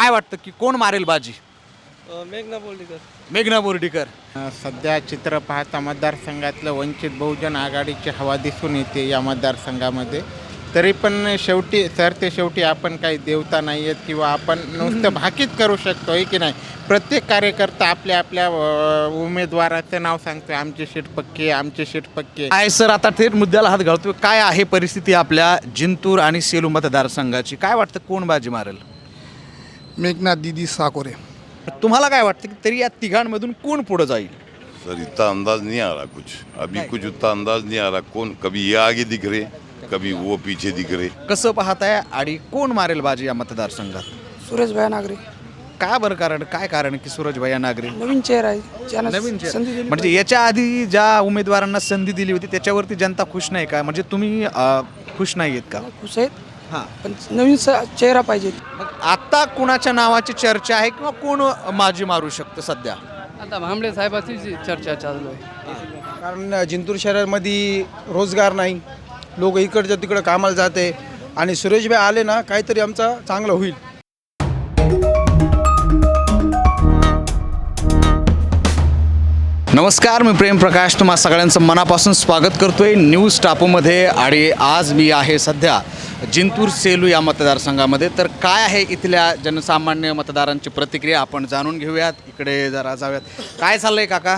काय वाटतं की कोण मारेल बाजी? मेघना बोर्डीकर. मेघना बोर्डीकर. सध्या चित्र पाहता मतदारसंघातलं वंचित बहुजन आघाडीची हवा दिसून येते या मतदारसंघामध्ये. तरी पण शेवटी सर ते शेवटी आपण काही देवता नाही आहेत किंवा आपण नुसतं भाकीत करू शकतो आहे की नाही? प्रत्येक कार्यकर्ता आपल्या आपल्या उमेदवाराचं नाव सांगतो आमची सीट पक्की आमची सीट पक्की. आहे. काय सर आता थेट मुद्द्याला हात घालतोय काय आहे परिस्थिती आपल्या जिंतूर आणि सेलू मतदारसंघाची? काय वाटतं कोण बाजी मारेल? मेघनाथ दीदी साकोरे. तुम्हाला काय वाटतं की तरी या तिघांमधून कोण पुढे जाईल? सर इतना अंदाज नहीं आ रहा कुछ. अभी कुछ उतना अंदाज नहीं आ रहा कौन कभी ये आगे दिख रहे कभी वो पीछे दिख रहे. कसं पाहताय आणि कोण मारेल बाजी या मतदारसंघात? सुरेश भाई नागरे. का बरं कारण काय कारण की सूरजभाई नागरे? नवीन चेहरा आहे. ज्यानं नवीन जे- संधी दिली म्हणजे याच्या आधी ज्या उमेदवारांना संधी दिली होती त्याच्यावरती जनता खुश नाही का? म्हणजे तुम्ही अं, खुश नाही आहेत का? पाहिजे. खुश आहेत. हां. पण नवीन स- चेहरा पाहिजे. मग आता कुणाच्या नावाची चर्चा आहे किंवा कोण माजी मारू शकतं सध्या? आता भांबळे साहेबाची जी चर्चा चालू आहे. कारण जिंतूर शहरामध्ये रोजगार नाही. लोक इकडच्या तिकडं कामाला जाते. आणि सुरेशभाई आले ना काहीतरी आमचा चांगलं होईल. नमस्कार मी प्रेम प्रकाश. तुम्हा सगळ्यांचं मनापासून स्वागत करतोय. न्यूज टापूमध्ये आणि आज मी आहे सध्या जिंतूर सेलू या मतदारसंघामध्ये. तर काय आहे इथल्या जनसामान्य मतदारांची प्रतिक्रिया? आपण जाणून घेऊयात. इकडे जरा जाऊयात. काय चाललंय काका?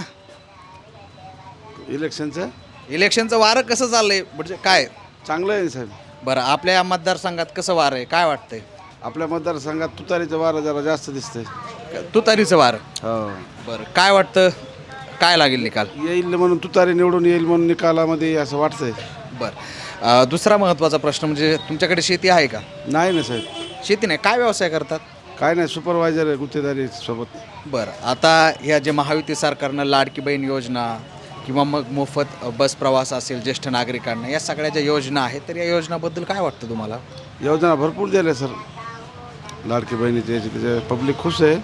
इलेक्शनचं? इलेक्शनचं वारं कसं चाललंय? म्हणजे काय? चांगलं आहे साहेब. बरं आपल्या या मतदारसंघात कसं वारं आहे? काय वाटतंय? आपल्या मतदारसंघात तुतारीचं वारं जरा जास्त दिसतंय. तुतारीचं वारं? हो. बरं काय वाटतं? काय लागेल निकाल? येईल म्हणून तुतारी निवडून येईल म्हणून निकालामध्ये असं वाटतंय. बरं. अं, दुसरा महत्त्वाचा प्रश्न म्हणजे तुमच्याकडे शेती आहे का? नाही ना साहेब. शेती नाही. काय व्यवसाय करतात? काय नाही सुपरवायझर आहे गुत्तेदारी सोबत. बरं. आता ह्या जे महायुती सरकारनं लाडकी बहीण योजना किंवा मग मोफत बस प्रवास असेल ज्येष्ठ नागरिकांना या सगळ्या ज्या योजना आहेत तर या योजनाबद्दल काय वाटतं तुम्हाला? योजना भरपूर दिल्या सर. लाडकी बहिणीचे याचे त्याचे. पब्लिक खुश आहे.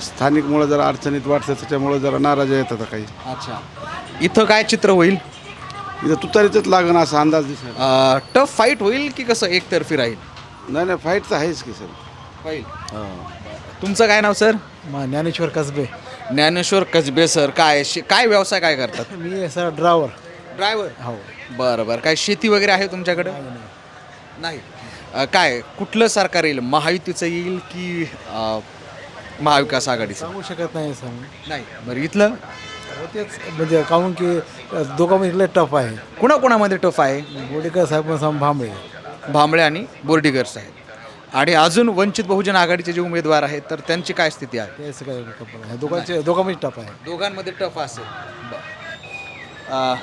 स्थानिकमुळं जरा अडचणीत वाटतं त्याच्यामुळं जरा नाराज आता काही. अच्छा. इथं काय चित्र होईल? इथं तुतारीचंच लागण असा अंदाज दिसत टफ फाईट होईल की कसं एकतर्फी राहील? नाही नाही फाईट तर आहेच की सर. होईल. तुमचं काय नाव सर? ज्ञानेश्वर कसबे. ज्ञानेश्वर कसबे सर. काय शे- काय व्यवसाय काय करतात? मी सर ड्रायव्हर. ड्रायव्हर? हो. बरं बरं. काय शेती वगैरे आहे तुमच्याकडे? नाही. अ, काय कुठलं सरकार येईल? महायुतीचं येईल की अ, महाविकास आघाडीचं? सांगू शकत नाही सर. नाही. बरं इथलं? तेच. म्हणजे काहून की दोघांमध्ये लय टफ आहे. कुणाकुणामध्ये टफ आहे? बोडेकर साहेब सम भांबळे. भांबळे आणि बोर्डीगर साहेब. आणि अजून वंचित बहुजन आघाडीचे जे उमेदवार आहेत तर त्यांची काय स्थिती आहे? टफ आहे. दोघांचे दोघांमध्ये टफ आहे. दोघांमध्ये टफ असेल. अ,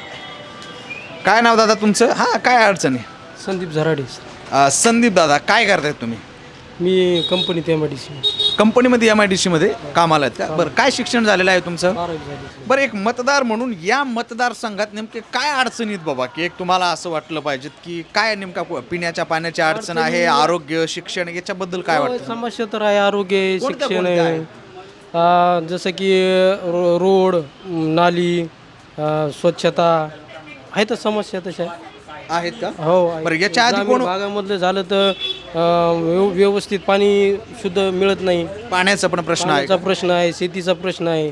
काय नाव दादा तुमचं? हां काय अडचण आहे? संदीप झराडे अ, संदीप दादा काय करतायत तुम्ही? मी कंपनीत एम आय डी सी कंपनीमध्ये एम आय डी सीमध्ये कामाला आहेत का? बरं काय शिक्षण झालेलं आहे तुमचं? बरं एक मतदार म्हणून या मतदारसंघात नेमके काय अडचणीत बाबा? की एक तुम्हाला असं वाटलं पाहिजे की काय नेमका कु- पिण्याच्या पाण्याची अडचण आहे आरोग्य शिक्षण याच्याबद्दल काय वाटतं समस्या तर आहे आरोग्य कोणत्या शिक्षण कोणत्या आहे. जसं की रो रोड नाली स्वच्छता आहेत समस्या तशा. आहेत का? हो आहे. बरं याच्या आधी ग्रामीण कोण भागामधलं झालं तर व्यव- व्यवस्थित पाणी शुद्ध मिळत नाही. पाण्याचा पण प्रश्न आहे. पाण्याचा प्रश्न आहे शेतीचा प्रश्न आहे.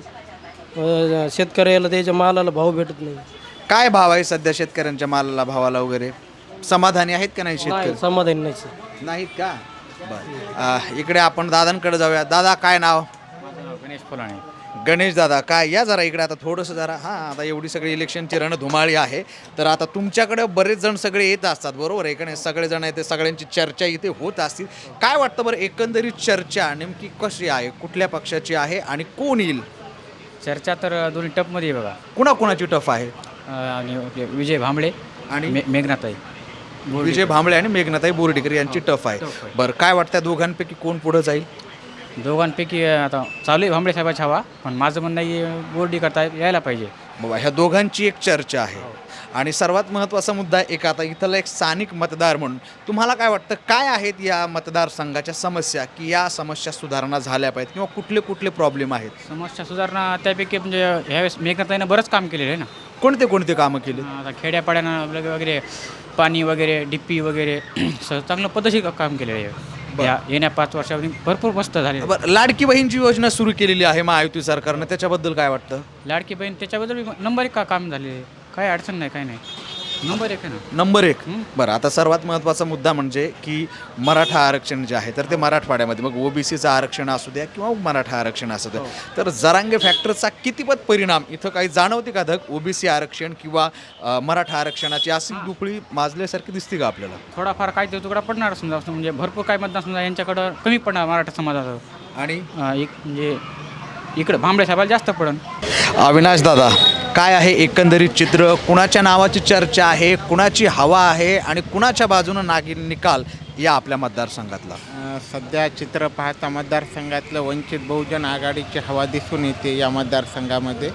अ, शेतकऱ्याला त्याच्या मालाला भाव भेटत नाही. काय भाव आहे सध्या शेतकऱ्यांच्या मालाला भावाला वगैरे? समाधानी आहेत का नाही शेतकरी? नाही, समाधान नाही सर. नाहीत का? बरं. आ, इकडे आपण दादांकडे जाऊया. दादा काय नाव गणेश फुलाणे. गणेश दादा काय? या जरा इकडे आता थोडंसं जरा हां आता एवढी सगळी इलेक्शनची रणधुमाळी आहे. तर आता तुमच्याकडे बरेच जण सगळे येत असतात बरोबर आहे का नाही? सगळे जण येते सगळ्यांची चर्चा इथे होत असतील काय वाटतं बरं एकंदरीत चर्चा नेमकी कशी आहे? कुठल्या पक्षाची आहे आणि कोण येईल? चर्चा तर दोन्ही टपमध्ये आहे बघा. कुणाकुणाची टफ आहे? अं, आणि आपले विजय भांबळे आणि मे मेघनाताई. विजय भांबळे आणि मेघनाताई बोर्डीकर यांची टफ आहे. बरं काय वाटतं या दोघांपैकी कोण पुढं जाईल? दोघांपैकी आता चालू आहे भांबळे साहेबाची हवा पण माझं म्हणणं आहे बोर्डी करता यायला पाहिजे. बाबा ह्या दोघांची एक चर्चा आहे. आणि सर्वात महत्त्वाचा मुद्दा एक आता इथला एक स्थानिक मतदार म्हणून तुम्हाला काय वाटतं काय आहेत या मतदारसंघाच्या समस्या की या समस्या सुधारणा झाल्या पाहिजेत किंवा कुठले कुठले प्रॉब्लेम आहेत? समस्या सुधारणा त्यापैकी म्हणजे ह्यावेळेस मेघनाताईनं बरंच काम केलेलं आहे ना. कोणते कोणते कामं केले? आता खेड्यापाड्यानं वगैरे वगैरे पाणी वगैरे डिप्पी वगैरे स- चांगलं पद्धतशीर काम केलेलं आहे. या येण्या पाच वर्षामध्ये भरपूर मस्त झाले बरं लाडकी बहीणची योजना सुरू केलेली आहे महायुती सरकारनं. त्याच्याबद्दल काय वाटतं? लाडकी बहीण त्याच्याबद्दल नंबर एक का काम झाले काही अडचण नाही काही नाही. नंबर एक आहे ना. नंबर एक. बरं आता सर्वात महत्त्वाचा मुद्दा म्हणजे की मराठा आरक्षण जे आहे तर ते मराठवाड्यामध्ये. मग ओबीसीचं आरक्षण असू द्या किंवा मराठा आरक्षण असू द्या. तर जरांगे फॅक्टरचा कितीपत परिणाम? इथं काही जाणवते का धक ओबीसी आरक्षण किंवा अ, मराठा आरक्षणाची अशी दुपळी माजल्यासारखी दिसते का आपल्याला? थोडाफार काय ते तुकडा पडणार समजा असं म्हणजे भरपूर काय मतदान समजा यांच्याकडं कमी पडणार मराठा समाजाचं. आणि? अं, एक म्हणजे इकडं भांबळे साहेबाला जास्त पडन. अविनाश दादा. काय आहे एकंदरीत चित्र? कुणाच्या नावाची चर्चा आहे? कुणाची हवा आहे? आणि कुणाच्या बाजूनं नागिन निकाल या आपल्या मतदारसंघातला? सध्या चित्र पाहता मतदारसंघातलं वंचित बहुजन आघाडीची हवा दिसून येते या मतदारसंघामध्ये.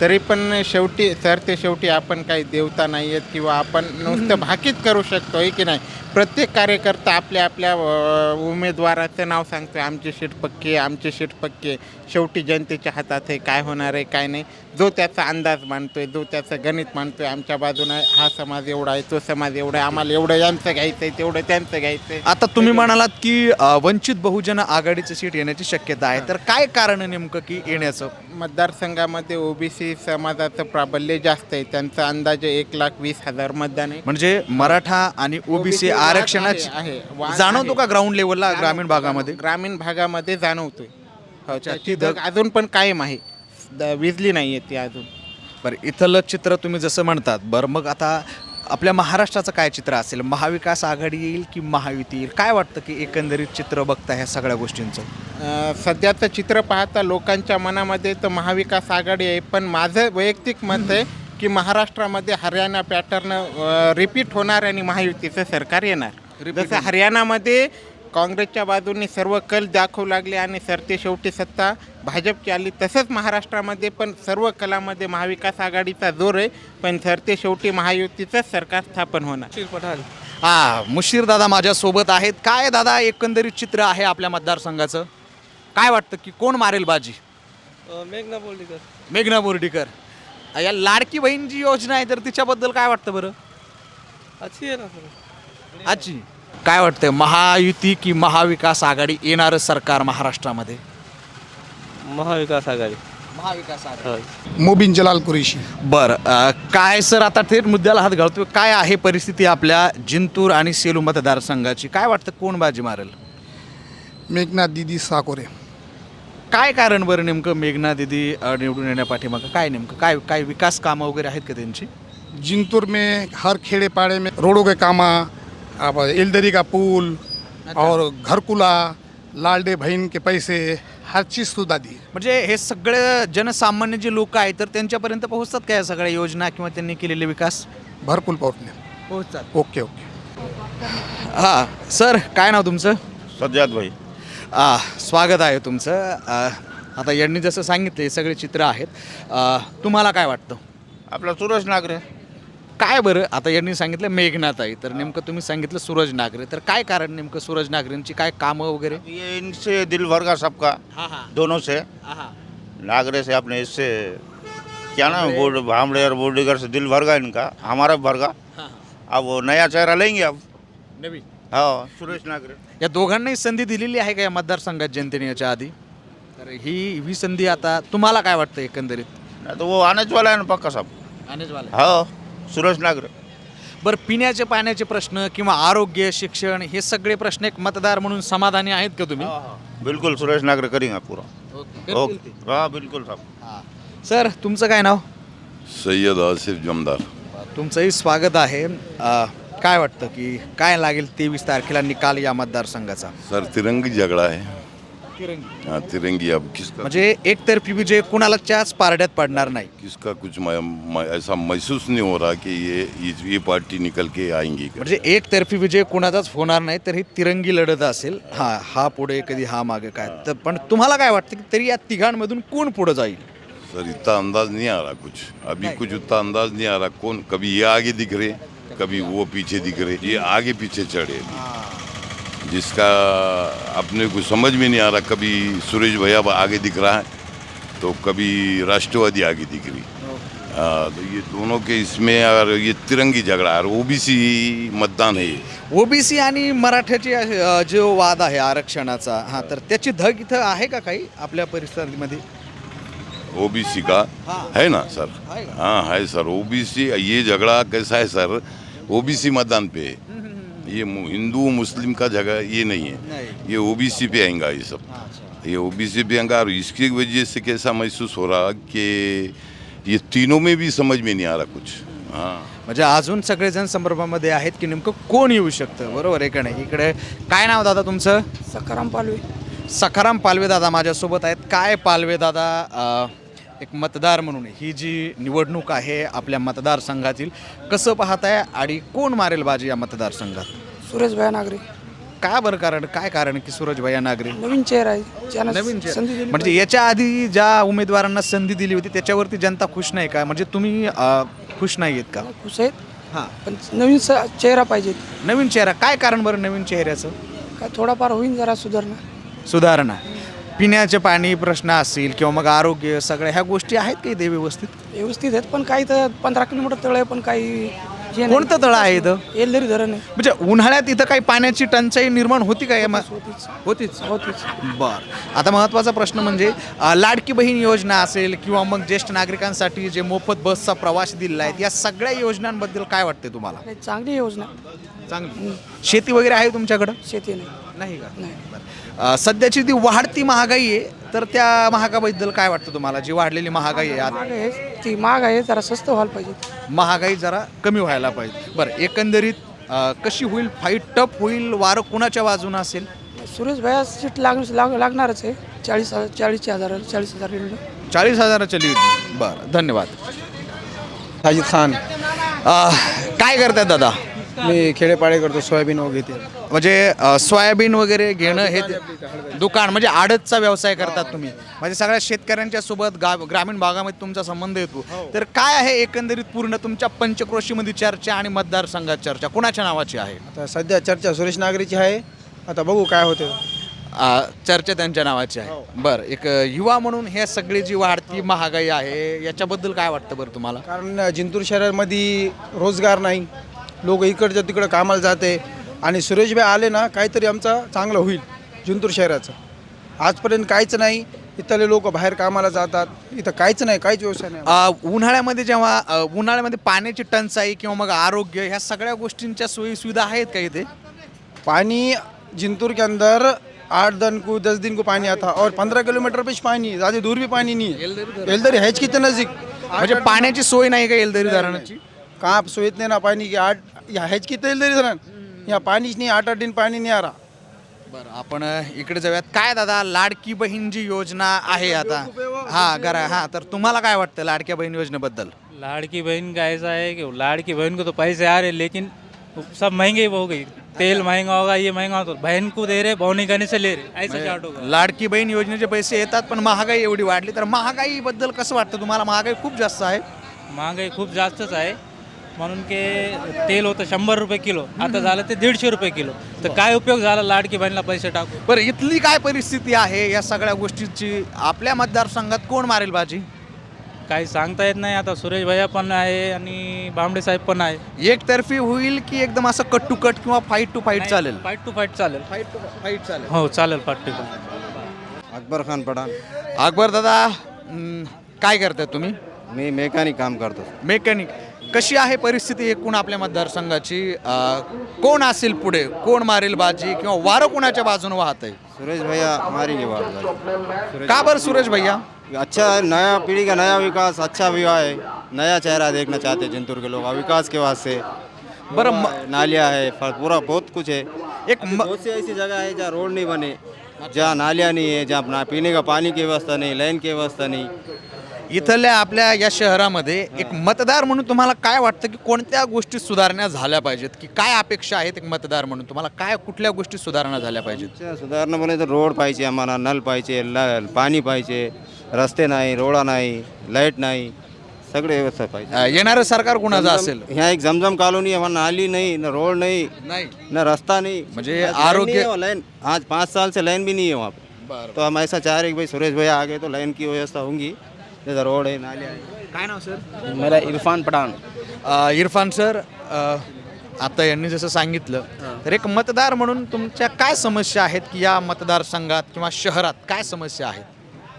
तरी पण शेवटी सर ते शेवटी आपण काही देवता नाही आहेत किंवा आपण नुसतं भाकीत करू शकतो आहे की नाही? प्रत्येक कार्यकर्ता आपल्या आपल्या उमेदवाराचं नाव सांगतो आमची सीट पक्की आहे आमची सीट पक्की आहे शेवटी जनतेच्या हातात आहे काय होणार आहे काय नाही? जो त्याचा अंदाज मांडतोय जो त्याचं गणित मांडतोय आमच्या बाजूनं हा समाज एवढा आहे तो समाज एवढा आहे आम्हाला एवढं यांचं घ्यायचं आहे तेवढं त्यांचं घ्यायचं आहे आता तुम्ही म्हणालात की वंचित बहुजन आघाडीचं सीट येण्याची शक्यता आहे तर काय कारण आहे नेमकं की येण्याचं? मतदारसंघामध्ये ओबीसी समाजाचं प्राबल्य जास्त आहे त्यांचा अंदाजे एक लाख वीस हजार मतदान आहे. म्हणजे मराठा आणि ओबीसी आरक्षणाची आहे, जाणवतो आहे. का ग्राउंड लेवलला ग्रामीण भागामध्ये? ग्रामीण भागामध्ये जाणवतोय. हो, त्याची धग अजून पण कायम आहे. द- विजली नाही आहे ती अजून. बरं इथलं चित्र तुम्ही जसं म्हणतात बरं मग आता आपल्या महाराष्ट्राचं काय चित्र असेल? महाविकास आघाडी येईल की महायुती येईल? काय वाटतं की एकंदरीत चित्र बघता ह्या सगळ्या गोष्टींचं? सध्याचं चित्र पाहता लोकांच्या मनामध्ये तर महाविकास आघाडी आहे पण माझं वैयक्तिक मत आहे की महाराष्ट्रामध्ये हरियाणा पॅटर्न रिपीट होणार आणि महायुतीचं सरकार येणार. जसं हरियाणामध्ये काँग्रेसच्या बाजूने सर्व कल दाखवू लागले आणि सरते शेवटी सत्ता भाजपची आली. तसंच महाराष्ट्रामध्ये पण सर्व कलामध्ये महाविकास आघाडीचा जोर आहे पण सरते शेवटी महायुतीचंच सरकार स्थापन होणार. हा मुशीर दादा माझ्यासोबत आहेत. काय दादा एकंदरीत चित्र आहे आपल्या मतदारसंघाचं? काय वाटतं की कोण मारेल बाजी? मेघना बोर्डीकर. मेघना बोर्डीकर. या लाडकी बहीण जी योजना आहे तर तिच्याबद्दल काय वाटतं बरं? अच्छी आहे ना सर. आजी काय वाटतंय? महायुती की महाविकास आघाडी येणारं सरकार महाराष्ट्रामध्ये? महाविकास आघाडी. महाविकास आघाडी. मोबिन जलाल कुरेशी. बरं अ, काय सर आता थेट मुद्द्याला हात घालतोय? काय आहे परिस्थिती आपल्या जिंतूर आणि सेलू मतदारसंघाची? काय वाटतं कोण बाजी मारेल? मेघनाथ दिदी साकोरे. काय कारण बरं नेमकं मेघना दिदी अ, निवडून येण्यापाठीमागं काय नेमकं? काय काय विकास कामं वगैरे आहेत का त्यांची? जिंतूर में हर खेड़े पाड़े में रोडों के कामा अब एलदरी का पुल और घरकुला लालडे बहन के पैसे हर चीज़ सुविधा दी म्हणजे हे सगळे जनसामान्य जे लोक आहेत तर त्यांच्यापर्यंत पोहोचतात काय या सगळ्या योजना किंवा त्यांनी केलेले विकास? भरपूर पोहोचले. पोहोचतात. Okay okay. हां सर काय नाव तुमचं? सज्जाद भाई. आ, स्वागत आहे तुमचं. आ, आता यांनी जसं सांगितलं हे सगळे चित्र आहेत. आ, तुम्हाला काय वाटतं? आपला सूरज नागरे. काय बरं? आता यांनी सांगितलं मेघनाताई तर नेमकं तुम्ही सांगितलं सूरज नागरे. तर काय कारण नेमकं सूरज नागरेंची? काय कामं वगैरे? ये इनसे दिल भर का सबका. हां हां. दोनों से नागरे से अपने इससे क्या नाम है, बोर्ड भामड़े और बोर्डिगर से दिल भर गया इनका हमारा भर गया अब वो नया चेहरा लेंगे अब। नवीन? हाँ सुरेश नागरे। या दोघांनाही संधी दिलेली आहे का या मतदारसंघात जनतेने याच्या आधी? तर ही ही संधी आता तुम्हाला काय वाटतं एकंदरीत? नहीं तो वो आने वाला है ना पक्का सब हाँ। सुरेश नागरे. बरं पिण्याचे पाण्याचे प्रश्न किंवा आरोग्य शिक्षण हे सगळे प्रश्न एक मतदार म्हणून समाधानी आहेत का तुम्ही? बिल्कुल सुरेश नागरे करेंगे पूरा. ओके हाँ. बिल्कुल सब सर तुमचं काय नाव? सैयद आसिफ जमदार. तुमचंही स्वागत आहे. अ, काय वाटतं की काय लागेल तेवीस तारखेला निकाल या मतदारसंघाचा? सर तिरंगी झगड़ा है हाँ तिरंगी अब किसका म्हणजे एकतर्फी विजय कुणालाच्याच पारड्यात पडणार नाही. किसका कुछ म, म, ऐसा महसूस नहीं हो रहा कि ये ये, ये पार्टी निकल के आएंगी म्हणजे एकतर्फी विजय कुणाचाच होणार नाही तर ही तिरंगी लढत असेल. हा हा पुढे कधी हा मागे काय. तर पण तुम्हाला काय वाटतं की तरी या तिघांमधून कोण पुढे जाईल? सर इतना अंदाज नहीं आ रहा कुछ. अभी कुछ उतना अंदाज नहीं आ रहा कौन कभी ये आगे दिख रहे कभी वो पीछे दिख रहे ये आगे पीछे चढ़े। जिसका अपने को समझ में नहीं आ रहा कभी सुरेश भैया आगे दिख रहा है तो कभी राष्ट्रवादी आगे दिख रही। आ, तो ये दोनों के इसमें और ये तिरंगी झगड़ा और ओबीसी मतदान है। ओबीसी आणि मराठ्याची जो वाद आहे आरक्षणाचा हा तर त्याची धग इथं आहे का काही आपल्या परिसरामध्ये? ओबीसी का? हाँ। है ना सर? है? हाँ है सर. ओबीसी ये झगड़ा कैसा है सर? ओबीसी मतदान पे। है ये मु- हिंदू मुस्लिम का जगह ये नहीं है। नहीं। ये ओबीसी पे आएगा ये सब। ये ओबीसी पे आएगा और इसकी वजह से कैसा महसूस हो रहा कि ये तीनों में भी समझ में नहीं आ रहा कुछ। हाँ। म्हणजे अजून सगळेजण संदर्भामध्ये आहेत की नेमकं कोण येऊ शकतं? बरोबर आहे का नाही? इकडे काय नाव दादा तुमचं? सकाराम पालवे. सखाराम पालवे दादा माझ्यासोबत आहेत. काय पालवे दादा? अ, एक मतदार म्हणून. ही जी निवडणूक आहे आपल्या मतदारसंघातील कसं पाहताय आणि कोण मारेल बाजी या मतदारसंघात सुरेश भया नागरे. का बरं कारण काय कारण की सूरज भैया नागरे? नवीन चेहरा आहे. ज्यानं नवीन जे- संधी दिली म्हणजे याच्या आधी ज्या उमेदवारांना संधी दिली होती त्याच्यावरती जनता खुश नाही का? म्हणजे तुम्ही अ, खुश नाही आहेत का? पाहिजे. खुश आहेत. हां. पण नवीन स- चेहरा पाहिजे. नवीन चेहरा. काय कारण बरं नवीन चेहऱ्याचं? काय थोडाफार होईल जरा सुधारणा. सुधारणा. पिण्याचे पाणी प्रश्न असतील किंवा मग आरोग्य सगळ्या ह्या गोष्टी आहेत काही ते व्यवस्थित? व्यवस्थित आहेत पण काही तर पंधरा किलोमीटर तळ आहे पण काही हे नाही. कोणतं तळ आहे इथं? येलदरी धरण आहे. म्हणजे उन्हाळ्यात इथं काही पाण्याची टंचाई निर्माण होती का या मा- होतीच. होतीच? होतीच. बर. आता महत्त्वाचा प्रश्न म्हणजे अ, लाडकी बहीण योजना असेल किंवा मग ज्येष्ठ नागरिकांसाठी जे मोफत बसचा प्रवास दिलेला आहे या सगळ्या योजनांबद्दल काय वाटते तुम्हाला? नाही चांगली योजना. चांगली. शेती वगैरे आहे तुमच्याकडं? शेती नाही. नाही का? नाही. अ, सध्याची ती वाढती महागाई आहे तर त्या महागाईबद्दल काय वाटतं तुम्हाला? जी वाढलेली महागाई आहे आता आहे. ती महाग आहे जरा स्वस्त व्हायला पाहिजे. महागाई जरा कमी व्हायला पाहिजे. बरं एकंदरीत अ, कशी होईल फाईट टप होईल? वारं कुणाच्या बाजूनं असेल? सुरेश भया सीट लाग लाग लागणारच आहे. चाळीस चाळीसच्या हजार चाळीस हजार लीड चाळीस हजाराच्या लीड बरं धन्यवाद. साजिद खान. अ, काय करतात दादा? मी खेडेपाडे करतो सोयाबीन वगैरे घेते म्हणजे अ, सोयाबीन वगैरे घेणं हे ते- दुकान म्हणजे आडतचा व्यवसाय करतात तुम्ही. म्हणजे सगळ्या शेतकऱ्यांच्या सोबत गाव ग्रामीण भागामध्ये तुमचा संबंध येतो. तर काय आहे एकंदरीत पूर्ण तुमच्या पंचक्रोशीमध्ये चर्चा आणि मतदारसंघात चर्चा? कुणाच्या नावाची आहे? आता सध्या चर्चा सुरेश नागरीची आहे. आता बघू काय होते. अ, चर्चा त्यांच्या नावाची आहे. बरं एक अ, युवा म्हणून हे सगळी जी वाढती महागाई आहे याच्याबद्दल काय वाटतं बरं तुम्हाला? कारण जिंतूर शहरामध्ये रोजगार नाही. लोक इकडच्या तिकडं कामाला जाते. आणि सुरेशभाई आले ना काहीतरी आमचा चांगलं होईल जिंतूर शहराचं. आजपर्यंत काहीच नाही इथले लोक बाहेर कामाला जातात. इथं काहीच नाही काहीच व्यवसाय नाही. उन्हाळ्यामध्ये जेव्हा उन्हाळ्यामध्ये पाण्याची टंचाई किंवा मग आरोग्य ह्या सगळ्या गोष्टींच्या सोयी सुविधा आहेत का इथे? पानी जिंतूर के अंदर आठ दिन को दस दिन को पानी आता और पंद्रह किलोमीटर पे पानी है ज़्यादा दूर भी पानी नहीं. है एलदरी है कितने नज़दीक म्हणजे पाण्याची सोय नाही का येलदरी धरणाची? कहाँ आप सोचते हैं ना पानी की आठ यहाँ है कितने एलदरी धरण यहाँ पानी नहीं आठ आठ दिन पानी नहीं आ रहा बरं आपण इकडे जाऊयात. काय दादा लाडकी बहीण जी योजना आहे आता? हा करा. हा तर तुम्हाला काय वाटतं लाडक्या बहीण योजनेबद्दल? लाड़की बहन का ऐसा है कि लाड़की बहन को तो पैसे आ रहे लेकिन सब महंगे हो गई. तेल महंगा होगा ये महंगा हो तो बहन को दे रहे बौनी करने से ले रहे ऐसा चार्ट होगा लाडकी बहीण योजनेचे पैसे येतात पण महागाई एवढी वाढली. तर महागाईबद्दल कसं वाटतं तुम्हाला? महागाई खूप जास्त आहे. महागाई खूप जास्तच आहे. म्हणून की तेल होतं शंभर रुपये किलो. आता झालं ते दीडशे रुपये किलो. तर काय उपयोग झाला लाडकी बहिणीला पैसे टाकून? बरं इथली काय परिस्थिती आहे? या सगळ्या गोष्टीची आपल्या मतदारसंघात कोण मारेल बाजी? काही सांगता येत नाही आता. सुरेश भैया पण आहे आणि बांबडे साहेब पण आहे. एकतर्फी होईल की एकदम असं कट टू कट किंवा फाईट टू फाईट चालेल? फाईट टू फाईट चालेल. फाईट टू फाईट चालेल. हो चालेल fight to fight Akbar Khan Pathan. Akbar दादा काय करतात तुम्ही? मी मेकॅनिक काम करतो. मेकॅनिक. कशी आहे परिस्थिती एकूण आपल्या मतदारसंघाची? कोण असेल पुढे? कोण मारेल बाजी? किंवा वारं कोणाच्या बाजूने वाहत आहे सुरेश भैया मारेंगे बात का बरं सुरेश भैया? अच्छा नया पीढ़ी का नया विकास अच्छा हुआ है। नया चेहरा देखना चाहते हैं जिंतूर के लोग। विकास के वास्ते बरं म- नालियाँ है फ- पूरा बहुत कुछ है। एक म- बहुत सी ऐसी जगह है जहाँ रोड नहीं बने जहाँ नालियाँ नहीं है जहाँ पीने का पानी की व्यवस्था नहीं लाइन की व्यवस्था नहीं। इथल्या आपल्या या शहरामध्ये एक मतदार म्हणून तुम्हाला काय वाटतं की कोणत्या गोष्टी सुधारणा झाल्या पाहिजेत? की काय अपेक्षा आहेत एक मतदार म्हणून? तुम्हाला काय कुठल्या गोष्टी सुधारणा झाल्या पाहिजेत? सुधारणा बोले तर रोड पाहिजे आम्हाला नल पाहिजे ल पाणी पाहिजे रस्ते नाही रोडा नाही लाइट नाही सगळे व्यवस्था पाहिजे. अं, येणारं सरकार कुणाचं असेल? यहाँ एक जमजम कॉलोनी है वहाँ नाली नहीं न रोड नहीं नाही. न रास्ता नहीं. मुझे लाइन आरोग्य- नहीं है वहाँ लाइन आज पाँच साल से लाइन भी नहीं है वहाँ पे. बरं. तो हम ऐसा चाह रहे हैं कि भाई सुरेश भैया आ गए तो लाइन की व्यवस्था होंगी. त्याचा रोड आहे नाले आहे काय नाव सर? मेरा इरफान पठाण अ, इरफान सर अ, आता यांनी जसं सांगितलं तर एक मतदार म्हणून तुमच्या काय समस्या आहेत की या मतदारसंघात किंवा शहरात काय समस्या आहेत?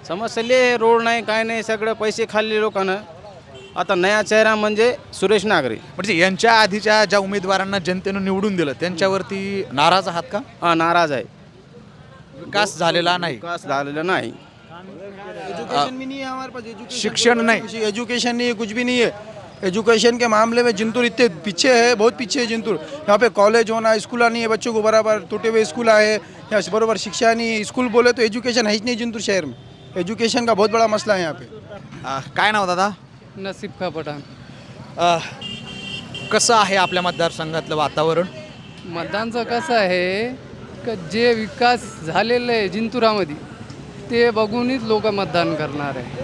समस्येले रोड नाही काय नाही सगळं पैसे खाल्ले लोकांना. आता नया चेहरा म्हणजे सुरेश नागरे. म्हणजे यांच्या आधीच्या ज्या उमेदवारांना जनतेनं निवडून दिलं त्यांच्यावरती नाराज आहात का? हा नाराज आहे. विकास झालेला नाही. विकास झालेला नाही. एजुकेशन भी नहीं है हमारे पास एजुकेशन शिक्षण नहीं। एजुकेशन नहीं है कुछ भी नहीं है। एजुकेशन के मामले में जिंतूर इतने पीछे है बहुत पीछे है जिंतूर। यहाँ पे कॉलेज होना स्कूल नहीं है बच्चों को बराबर टूटे हुए स्कूल आए यहाँ बराबर शिक्षा नहीं है। स्कूल बोले तो एजुकेशन है ही नहीं जिंतूर शहर में। एजुकेशन का बहुत बड़ा मसला है यहाँ पे। अ, काय नाव दादा? नसीब का पठाण। कसं आहे आपल्या मतदारसंघातलं वातावरण? मतदानचं कसं आहे का जे विकास झालेलं आहे जिंतुरामध्ये ते बघूनच लोक मतदान करणार आहे.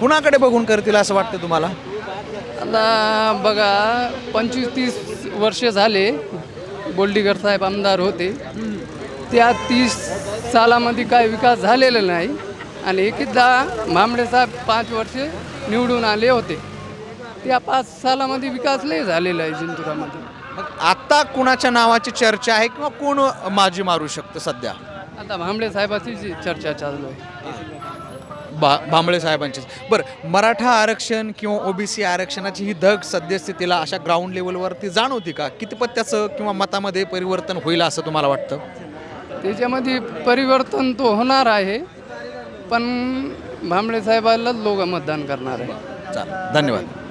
कुणाकडे बघून करतील असं वाटतं तुम्हाला? आता बघा पंचवीस तीस वर्ष झाले बोल्डीकर साहेब आमदार होते. त्या तीस सालामध्ये काय विकास झालेला नाही आणि एकदा भांबळे साहेब पाच वर्ष निवडून आले होते. त्या पाच सालामध्ये विकास लय झालेला आहे जिंतुरामध्ये. मग आता कुणाच्या नावाची चर्चा आहे किंवा कोण माजी मारू शकतं सध्या? आता भांबळे साहेबाची जी चर्चा चालू आहे. बा भांबळे साहेबांची. बरं मराठा आरक्षण किंवा ओबीसी आरक्षणाची ही धग सद्यस्थितीला अशा ग्राउंड लेवलवरती जाणवती का? कितपत त्याचं किंवा मतामध्ये परिवर्तन होईल असं तुम्हाला वाटतं? त्याच्यामध्ये परिवर्तन तो होणार आहे पण भांबळे साहेबालाच लोक मतदान करणार आहे. चालेल. धन्यवाद.